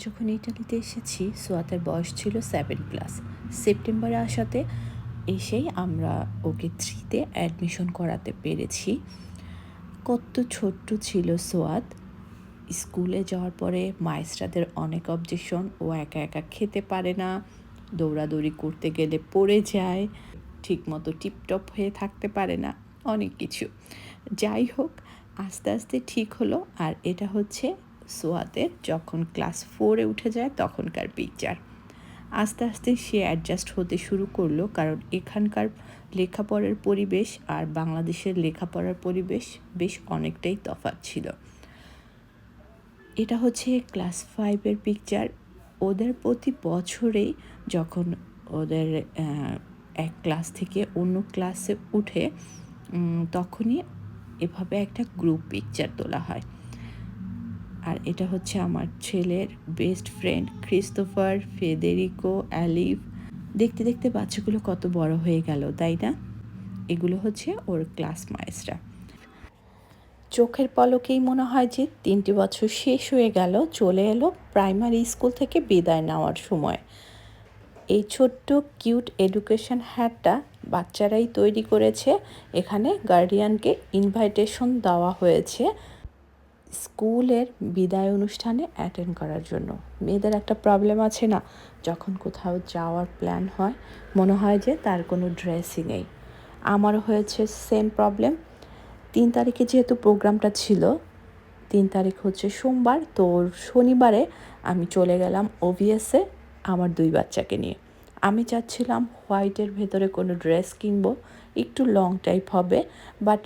যখন ইটালিতে এসেছি, সোয়াতের বয়স ছিল সেভেন প্লাস সেপ্টেম্বরে আসাতে এসেই আমরা ওকে থ্রিতে অ্যাডমিশন করাতে পেরেছি। কত ছোট্ট ছিল সোয়াত। স্কুলে যাওয়ার পরে মায়েস্ট্রাদের অনেক অবজেকশন ও একা একা খেতে পারে না, দৌড়াদৌড়ি করতে গেলে পড়ে যায়, ঠিকমতো টিপটপ হয়ে থাকতে পারে না, অনেক কিছু। যাই হোক, আস্তে আস্তে ঠিক হলো, আর এটা হচ্ছে সোয়াতের যখন ক্লাস ফোরে উঠে যায় তখনকার পিকচার আস্তে আস্তে সে অ্যাডজাস্ট হতে শুরু করল কারণ এখানকার লেখাপড়ার পরিবেশ আর বাংলাদেশের লেখাপড়ার পরিবেশ বেশ অনেকটাই তফাৎ ছিল। এটা হচ্ছে ক্লাস ফাইভের পিকচার ওদের প্রতি বছরেই যখন ওদের এক ক্লাস থেকে অন্য ক্লাসে উঠে তখনই এভাবে একটা গ্রুপ পিকচার তোলা হয়। আর এটা হচ্ছে আমার ছেলের best friend Christopher Federico alive দেখতে দেখতে বাচ্চাগুলো কত বড় হয়ে গেল, তাই না? এগুলো হচ্ছে ওর ক্লাস মায়েসরা চোখের পলকেই মনে হয় যে তিনটি বছর শেষ হয়ে গেল, চলে এলো প্রাইমারি স্কুল থেকে বিদায় নেওয়ার সময়। এই ছোট্ট কিউট এডুকেশন হ্যাটটা বাচ্চারাই তৈরি করেছে। এখানে গার্ডিয়ানকে ইনভাইটেশন দেওয়া হয়েছে। স্কুলের বিদায় অনুষ্ঠানে অ্যাটেন্ড করার জন্য। মেয়েদের একটা প্রবলেম আছে না, যখন কোথাও যাওয়ার প্ল্যান হয়, মনে হয় যে তার কোনো ড্রেসই নেই। আমারও হয়েছে সেম প্রবলেম তিন তারিখে যেহেতু প্রোগ্রামটা ছিল, তিন তারিখ হচ্ছে সোমবার, তো শনিবারে আমি চলে গেলাম ওভিএসে আমার দুই বাচ্চাকে নিয়ে। আমি চাচ্ছিলাম হোয়াইটের ভেতরে কোনো ড্রেস কিনবো, একটু লং টাইপ হবে বাট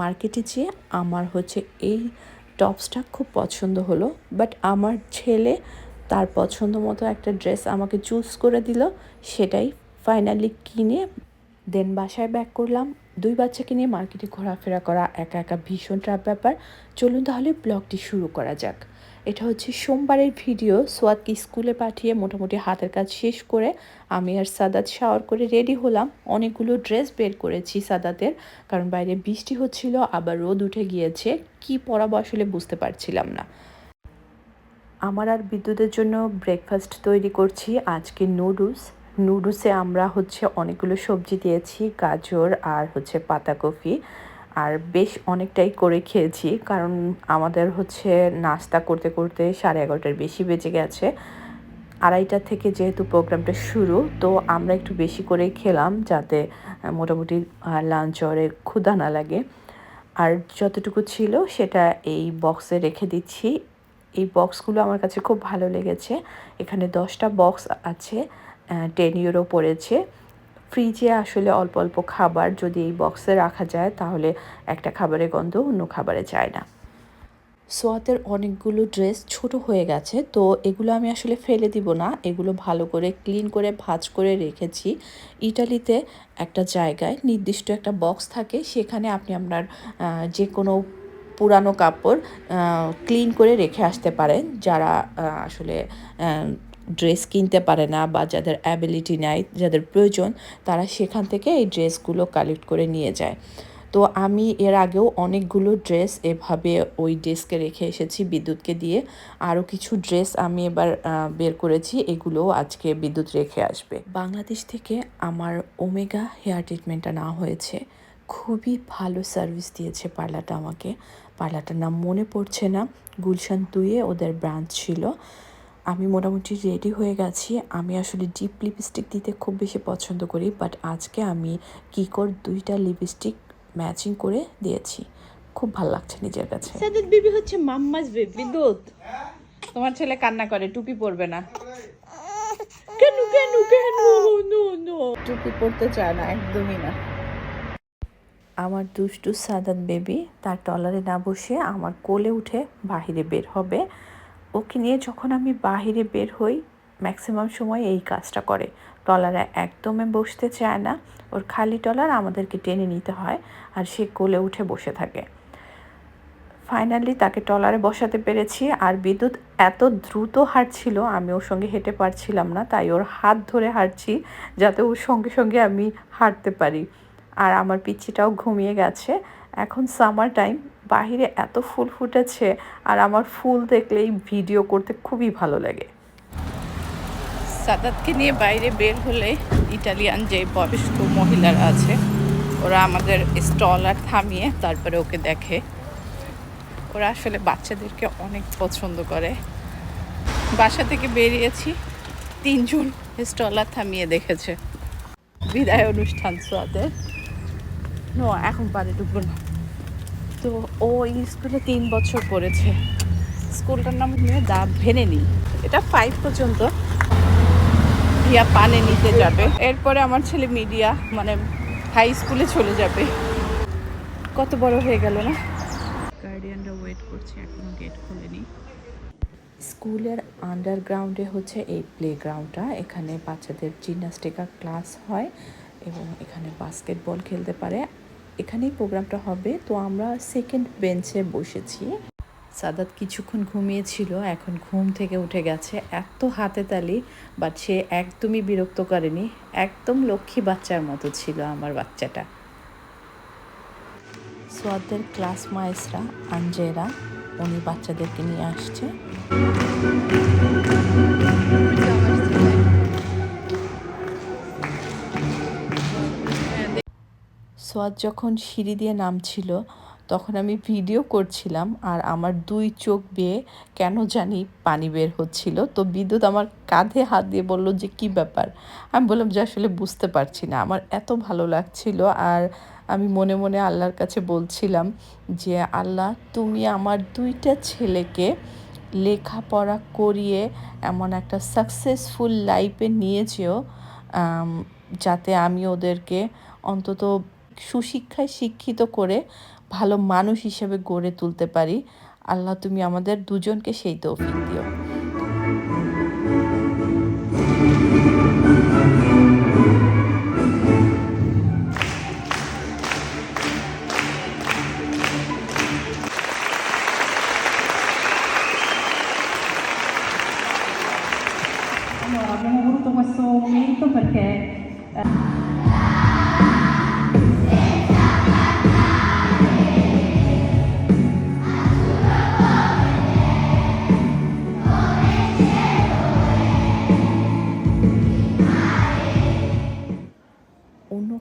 মার্কেটে যেয়ে আমার হচ্ছে এই টপসটা খুব পছন্দ হলো বাট আমার ছেলে তার পছন্দ মতো একটা ড্রেস আমাকে চুজ করে দিল, সেটাই ফাইনালি কিনে দেন বাসায় ব্যাক করলাম। দুই বাচ্চাকে নিয়ে মার্কেটে ঘোরাফেরা করা, একা একা ভীষণ ট্রাপ ব্যাপার। চলুন তাহলে ব্লগটি শুরু করা যাক। এটা হচ্ছে সোমবারের ভিডিও। সোয়াদকে স্কুলে পাঠিয়ে মোটামুটি হাতের কাজ শেষ করে আমি আর সাদাত শাওয়ার করে রেডি হলাম। অনেকগুলো ড্রেস বের করেছি সাদাতের, কারণ বাইরে বৃষ্টি হচ্ছিল, আবার রোদ উঠে গিয়েছে। কি পরাবো আসলে বুঝতে পারছিলাম না। আমার আর বিদ্যুতের জন্য ব্রেকফাস্ট তৈরি করছি। আজকে নুডলস নুডলসে আমরা হচ্ছে অনেকগুলো সবজি দিয়েছি, গাজর আর হচ্ছে পাতাকপি আর বেশ অনেকটাই করে খেয়েছি। কারণ আমাদের হচ্ছে নাস্তা করতে করতে সাড়ে এগারোটার বেশি বেজে গেছে। আড়াইটা থেকে যেহেতু প্রোগ্রামটা শুরু, তো আমরা একটু বেশি করেই খেলাম যাতে মোটামুটি লাঞ্চ অরে ক্ষুধা না লাগে। আর যতটুকু ছিল সেটা এই বক্সে রেখে দিচ্ছি। এই বক্সগুলো আমার কাছে খুব ভালো লেগেছে। এখানে দশটা বক্স আছে টেন ইউরো পড়েছে। ফ্রিজে আসলে অল্প অল্প খাবার যদি এই বক্সে রাখা যায়, তাহলে একটা খাবারের গন্ধ অন্য খাবারে যায় না। সোয়াতের অনেকগুলো ড্রেস ছোট হয়ে গেছে, তো এগুলো আমি আসলে ফেলে দিব না। এগুলো ভালো করে ক্লিন করে, ভাজ করে রেখেছি। ইটালিতে একটা জায়গায় নির্দিষ্ট একটা বক্স থাকে, সেখানে আপনি আপনার যে কোনো পুরানো কাপড় ক্লিন করে রেখে আসতে পারেন। যারা আসলে ড্রেস কিনতে পারে না বা যাদের অ্যাবিলিটি নাই, যাদের প্রয়োজন, তারা সেখান থেকে এই ড্রেসগুলো কালেক্ট করে নিয়ে যায়। তো আমি এর আগেও অনেকগুলো ড্রেস এভাবে ওই ডেস্কে রেখে এসেছি বিদ্যুৎকে দিয়ে। আরও কিছু ড্রেস আমি এবার বের করেছি, এগুলোও আজকে বিদ্যুৎ রেখে আসবে। বাংলাদেশ থেকে আমার ওমেগা হেয়ার ট্রিটমেন্টটা নেওয়া হয়েছে। খুবই ভালো সার্ভিস দিয়েছে পার্লারটা আমাকে। পার্লারটার নাম মনে পড়ছে না। গুলশান দুয়ে ওদের ব্রাঞ্চ ছিল। আমি মোটামুটি রেডি হয়ে গেছি। আমি আসলে ডিপ লিপস্টিক দিতে খুব বেশি পছন্দ করি বাট আজকে আমি কিকর দুইটা লিপস্টিক ম্যাচিং করে দিয়েছি। খুব ভালো লাগছে নিজের কাছে। সাদের বেবি হচ্ছে মাম্মাস বেবি দুধ। তোমার ছেলে কান্না করে টুপি পরবে না। কেন কেন কেন? No no. টুপি পরতে চায় না একদমই না। আমার দুষ্টু সাদাত বেবি তার টলারে না বসে আমার কোলে উঠে বাহিরে বের হবে। ওকে নিয়ে যখন আমি বাহিরে বের হই ম্যাক্সিমাম সময় এই কাজটা করে। টলারে একদমই বসতে চায় না। ওর খালি টলার আমাদেরকে টেনে নিতে হয় আর সে কোলে উঠে বসে থাকে। ফাইনালি তাকে টলারে বসাতে পেরেছি আর বিদ্যুৎ এত দ্রুত হাঁটছিল আমি ওর সঙ্গে হেঁটে পারছিলাম না, তাই ওর হাত ধরে হাঁটছি যাতে ওর সঙ্গে সঙ্গে আমি হাঁটতে পারি। আর আমার পিচ্ছিটাও ঘুমিয়ে গেছে। এখন সামার টাইম বাহিরে এত ফুল ফুটেছে আর আমার ফুল দেখলেই ভিডিও করতে খুবই ভালো লাগে। সাদাতকে নিয়ে বাইরে বের হলে ইটালিয়ান যে বয়স্ক মহিলারা আছে, ওরা আমাদের স্টলার থামিয়ে তারপরে ওকে দেখে। ওরা আসলে বাচ্চাদেরকে অনেক পছন্দ করে। বাসা থেকে বেরিয়েছি, তিনজন স্টলার থামিয়ে দেখেছে। বিদায় অনুষ্ঠান সোয়াদের নো, এখন পারে ঢুকবো না। তো ও এই স্কুলে তিন বছর পড়েছে। স্কুলটার নাম নিয়ে দা ভেনেনি। এটা ফাইভ পর্যন্ত। ভিয়া পানে নিতে যাবে। এরপরে আমার ছেলে মিডিয়া মানে হাই স্কুলে চলে যাবে। কত বড় হয়ে গেল না? গার্ডিয়ানরা ওয়েট করছে এখনও গেট খোলেনি। স্কুলের আন্ডারগ্রাউন্ডে হচ্ছে এই প্লেগ্রাউন্ডটা এখানে বাচ্চাদের জিমনাস্টিকা ক্লাস হয় এবং এখানে বাস্কেটবল খেলতে পারে। এখানেই প্রোগ্রামটা হবে। তো আমরা সেকেন্ড বেঞ্চে বসেছি। সাদাত কিছুক্ষণ ঘুমিয়েছিল, এখন ঘুম থেকে উঠে গেছে। এত হাতে তালি বাট সে একদমই বিরক্ত করেনি। একদম লক্ষ্মী বাচ্চার মতো ছিল আমার বাচ্চাটা। সোয়াদের ক্লাস মাইসরা আঞ্জেরা উনি বাচ্চাদেরকে নিয়ে আসছে। সোয়াদ যখন সিঁড়ি দিয়ে নামছিল, তখন আমি ভিডিও করছিলাম আর আমার দুই চোখ বেয়ে কেন জানি পানি বের হচ্ছিল। তো বিদ্যুৎ আমার কাঁধে হাত দিয়ে বলল যে, কি ব্যাপার? আমি বললাম যে, আসলে বুঝতে পারছি না। আমার এত ভালো লাগছিল। আর আমি মনে মনে আল্লাহর কাছে বলছিলাম যে, আল্লাহ, তুমি আমার দুইটা ছেলেকে লেখাপড়া করিয়ে এমন একটা সাকসেসফুল লাইফে নিয়ে যেও যাতে আমি ওদেরকে অন্তত সুশিক্ষায় শিক্ষিত করে ভালো মানুষ হিসেবে গড়ে তুলতে পারি। আল্লাহ তুমি আমাদের দুজনকে সেই তৌফিক দিও।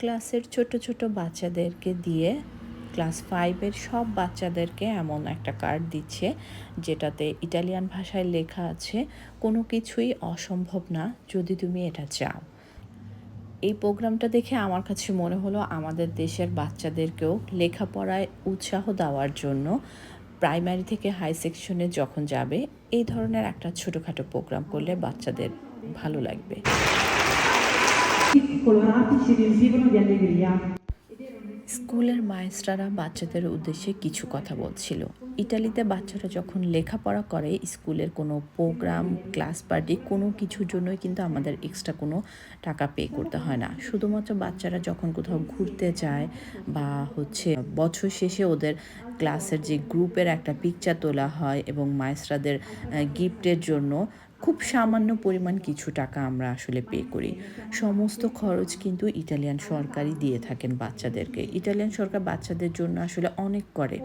ক্লাসের ছোট ছোট বাচ্চাদেরকে দিয়ে ক্লাস ফাইভের সব বাচ্চাদেরকে এমন একটা কার্ড দিচ্ছে, যেটাতে ইটালিয়ান ভাষায় লেখা আছে, কোনো কিছুই অসম্ভব না যদি তুমি এটা চাও। এই প্রোগ্রামটা দেখে আমার কাছে মনে হলো আমাদের দেশের বাচ্চাদেরকেও লেখাপড়ায় উৎসাহ দেওয়ার জন্য প্রাইমারি থেকে হাই সেকশনে যখন যাবে, এই ধরনের একটা ছোটোখাটো প্রোগ্রাম করলে বাচ্চাদের ভালো লাগবে। Colorati ci riempivano di allegria. স্কুলের মায়েস্ট্রারা বাচ্চাদের উদ্দেশ্যে কিছু কথা বলছিল ইটালিতে বাচ্চারা যখন লেখাপড়া করে স্কুলের কোনো প্রোগ্রাম ক্লাস পার্টি কোনো কিছুর জন্যই কিন্তু আমাদের এক্সট্রা কোনো টাকা পে করতে হয় না শুধুমাত্র বাচ্চারা যখন কোথাও ঘুরতে যায় বা হচ্ছে বছর শেষে ওদের ক্লাসের যে গ্রুপের একটা পিকচার তোলা হয় এবং মায়েস্ট্রাদের গিফটের জন্য খুব সামান্য পরিমাণ কিছু টাকা আমরা আসলে পে করি। সমস্ত খরচ কিন্তু ইটালিয়ান সরকারই দিয়ে থাকেন বাচ্চাদেরকে। ইটালিয়ান সরকার বাচ্চাদের জন্য আসলে অনেক করে।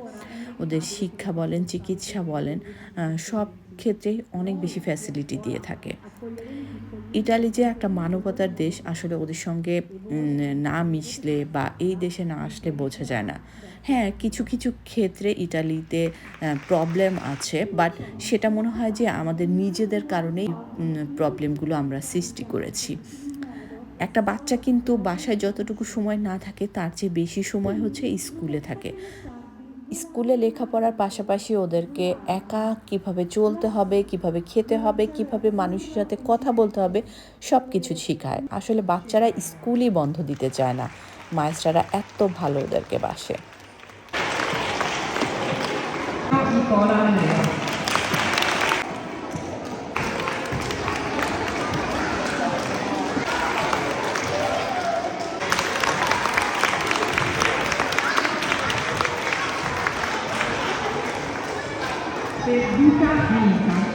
ওদের শিক্ষা বলেন, চিকিৎসা বলেন সব ক্ষেত্রেই অনেক বেশি ফ্যাসিলিটি দিয়ে থাকে। ইটালি যে একটা মানবতার দেশ আসলে ওদের সঙ্গে না মিশলে বা এই দেশে না আসলে বোঝা যায় না। হ্যাঁ কিছু কিছু ক্ষেত্রে ইটালিতে প্রবলেম আছে বাট সেটা মনে হয় যে আমাদের নিজেদের কারণেই প্রবলেমগুলো আমরা সৃষ্টি করেছি। একটা বাচ্চা কিন্তু বাসায় যতটুকু সময় না থাকে, তার চেয়ে বেশি সময় হচ্ছে স্কুলে থাকে। স্কুলে লেখাপড়ার পাশাপাশি ওদেরকে একা কীভাবে চলতে হবে, কীভাবে খেতে হবে, কীভাবে মানুষের সাথে কথা বলতে হবে সব কিছু শেখায়। আসলে বাচ্চারা স্কুলই বন্ধ দিতে চায় না। মায়েস্টারা এত ভালো ওদেরকে বাসে। pergunta a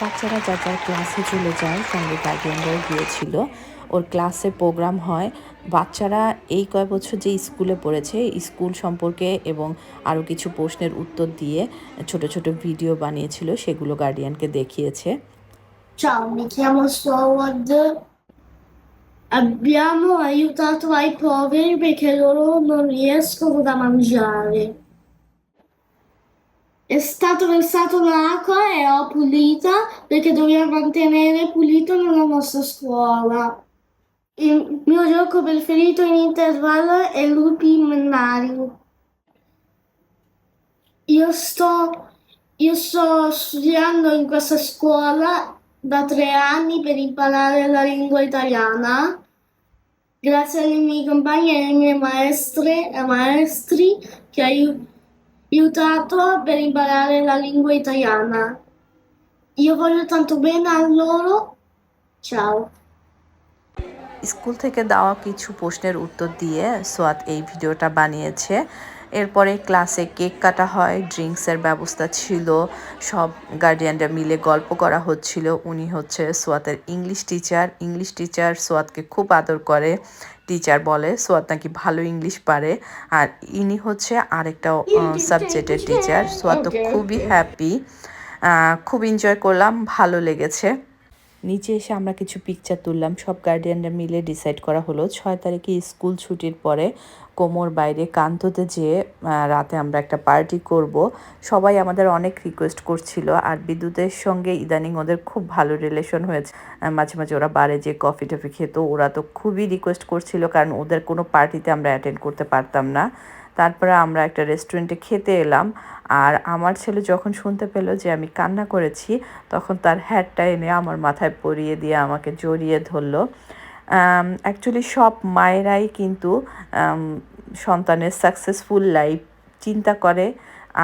বাচ্চারা যা যার ক্লাসে চলে যায়, সঙ্গে গার্ডিয়ানরাও গিয়েছিল ওর ক্লাসে প্রোগ্রাম হয় বাচ্চারা এই কয় বছর যে স্কুলে পড়েছে স্কুল সম্পর্কে এবং আরও কিছু প্রশ্নের উত্তর দিয়ে ছোট ছোট ভিডিও বানিয়েছিল, সেগুলো গার্ডিয়ানকে দেখিয়েছে. Abbiamo aiutato ai poveri perché loro non riescono da mangiare. È stato versato l'acqua e ho pulita perché dobbiamo mantenere pulito nella nostra scuola. Il mio gioco preferito in intervallo è Lupi Mannari. Io sto, io sto studiando in questa scuola da tre anni per imparare la lingua italiana. Grazie ai miei compagni e alle mie maestre e maestri che hanno aiutato per imparare la lingua italiana. Io voglio tanto bene a loro. Ciao. School থেকে দেওয়া কিছু প্রশ্নের উত্তর দিয়ে সোয়াত এই ভিডিওটা বানিয়েছে এরপরে ক্লাসে কেক কাটা হয় ড্রিঙ্কসের ব্যবস্থা ছিল সব গার্ডিয়ানরা মিলে গল্প করা হচ্ছিল। উনি হচ্ছে সোয়াতের ইংলিশ টিচার। ইংলিশ টিচার সোয়াতকে খুব আদর করে। টিচার বলে সোয়াত নাকি ভালো ইংলিশ পারে। আর ইনি হচ্ছে আরেকটা সাবজেক্টের টিচার সোয়াত তো খুবই হ্যাপি খুব এনজয় করলাম ভালো লেগেছে। নিচে এসে আমরা কিছু পিকচার তুললাম। সব গার্ডিয়ানরা মিলে ডিসাইড করা হলো, ছয় তারিখে স্কুল ছুটির পরে কোমর বাইরে কান্ততে যেয়ে রাতে আমরা একটা পার্টি করব। সবাই আমাদের অনেক রিকোয়েস্ট করছিল, আর বিদ্যুতের সঙ্গে ইদানিং ওদের খুব ভালো রিলেশন হয়েছে। মাঝে মাঝে ওরা বারে যে কফি টফি খেত, ওরা তো খুবই রিকোয়েস্ট করছিল, কারণ ওদের কোনো পার্টিতে আমরা অ্যাটেন্ড করতে পারতাম না। তারপরে আমরা একটা রেস্টুরেন্টে খেতে এলাম। আর আমার ছেলে যখন শুনতে পেল যে আমি কান্না করেছি, তখন তার হ্যাটটা এনে আমার মাথায় পরিয়ে দিয়ে আমাকে জড়িয়ে ধরলো। অ্যাকচুয়ালি সব মায়েরাই কিন্তু সন্তানের সাকসেসফুল লাইফ চিন্তা করে।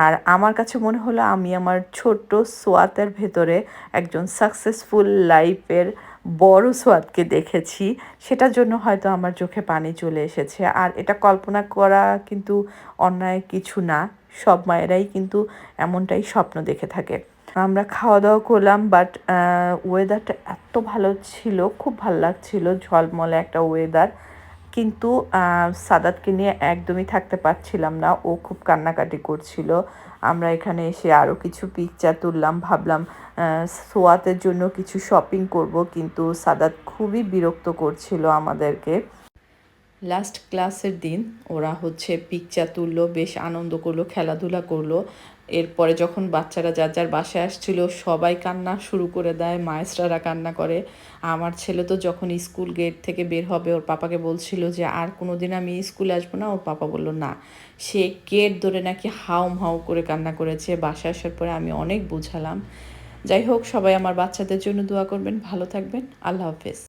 আর আমার কাছে মনে হলো আমি আমার ছোট্ট সোয়াতের ভেতরে একজন সাকসেসফুল লাইফের বড় সোয়াদকে দেখেছি, সেটার জন্য হয়তো আমার চোখে পানি চলে এসেছে। আর এটা কল্পনা করা কিন্তু অন্যায় কিছু না, সব মায়েরাই কিন্তু এমনটাই স্বপ্ন দেখে থাকে। আমরা খাওয়া দাওয়া করলাম বাট ওয়েদারটা এত ভালো ছিল, খুব ভালো লাগছিল, ঝলমলে একটা ওয়েদার কিন্তু সাদাতকে নিয়ে একদমই থাকতে পারছিলাম না। ও খুব কান্নাকাটি করছিল। আমরা এখানে এসে আরও কিছু পিকচার তুললাম, ভাবলাম সোয়াতের জন্য কিছু শপিং করব, কিন্তু সাদাত খুবই বিরক্ত করছিল আমাদেরকে। লাস্ট ক্লাসের দিন ওরা হচ্ছে পিকচার তুললো, বেশ আনন্দ করল, খেলাধুলা করল। এরপরে যখন বাচ্চারা যার যার বাসায় আসছিল, সবাই কান্না শুরু করে দেয় মায়েস্ট্রারা কান্না করে। আমার ছেলে তো যখন স্কুল গেট থেকে বের হবে, ওর পাপাকে বলছিল যে, আর কোনো দিন আমি স্কুলে আসব না? ওর পাপা বলল, না। সে গেট ধরে নাকি হাউম হাউ করে কান্না করেছে। বাসায় আসার পরে আমি অনেক বুঝালাম। যাই হোক, সবাই আমার বাচ্চাদের জন্য দোয়া করবেন। ভালো থাকবেন। আল্লাহ হাফেজ।